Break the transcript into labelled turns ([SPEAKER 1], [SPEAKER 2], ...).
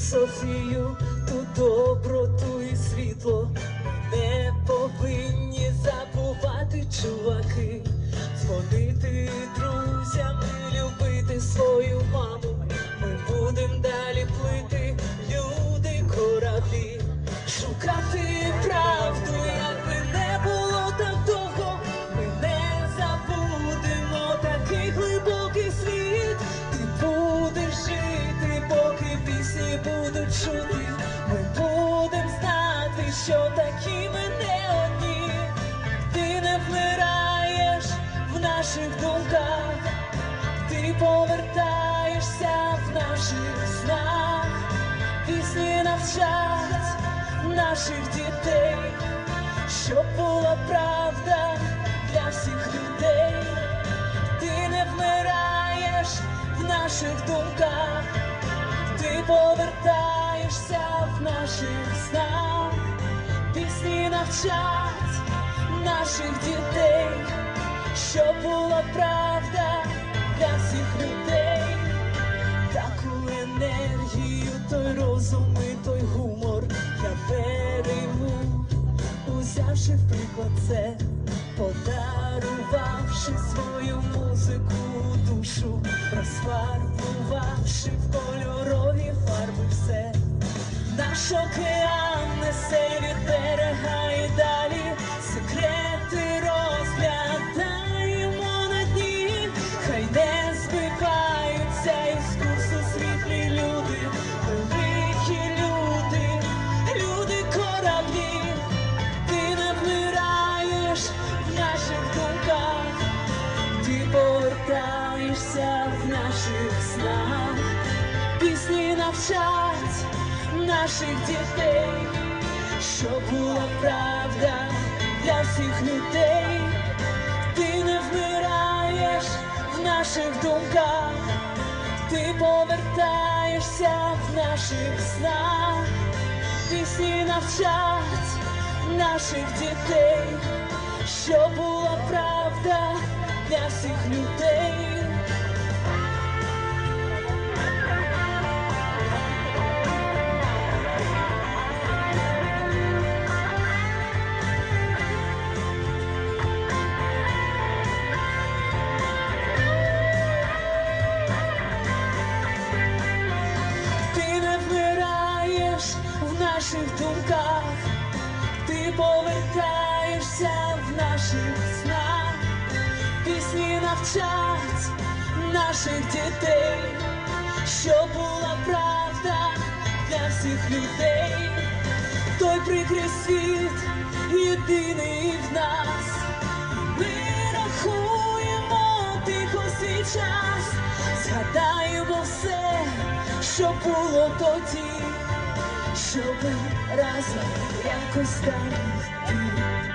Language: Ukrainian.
[SPEAKER 1] Софію, ту доброту і світло. Не повинні забувати, чуваки, дзвонити чути. Ми будем знати, що такі ми не одні. Ти не вмираєш в наших думках, ти повертаєшся в наших снах. Пісні навчать наших дітей, щоб була правда для всіх людей. Ти не вмираєш в наших думках, ти повертаєшся в наших снах. Пісні навчать наших дітей, щоб була правда для всіх людей. Таку енергію, той розум і той гумор я перейму, узявши в приклад це, подарувавши свою музику душу, розфарбувавши в кольорові фарби все. Наш океан наших снах, пісні навчать наших дітей, щоб була правда для всіх людей, ти не вмираєш в наших думках, ти повертаєшся в наших снах, пісні навчать наших дітей, щоб була правда для всіх людей. Повертаєшся в наших снах, пісні навчать наших дітей, що була правда для всіх людей, той прикрий світ єдиний в нас. Ми рахуємо тихо свій час, згадаємо все, що було тоді, щоб разом якось йти.